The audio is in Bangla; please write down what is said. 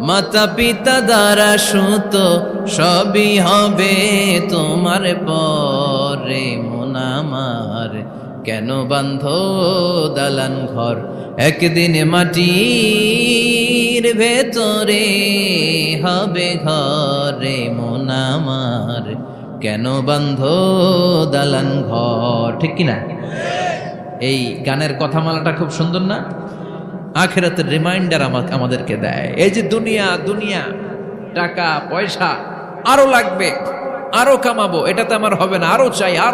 মাতা পিতা দ্বারা সুত সবই হবে তোমার পরে মোনামার কেন বান্ধ দালান ঘর? একদিন মাটির ভেতরে হবে ঘরে মোনামার কেন বান্ধ দালান ঘর? ঠিক কিনা? এই গানের কথামালাটা খুব সুন্দর না? আখেরাতের রিমাইন্ডার আমাকে আমাদেরকে দেয়। এই যে দুনিয়া দুনিয়া, টাকা, পয়সা, আরও লাগবে, আরও কামাবো, এটাতে আমার হবে না, আরও চাই, আরও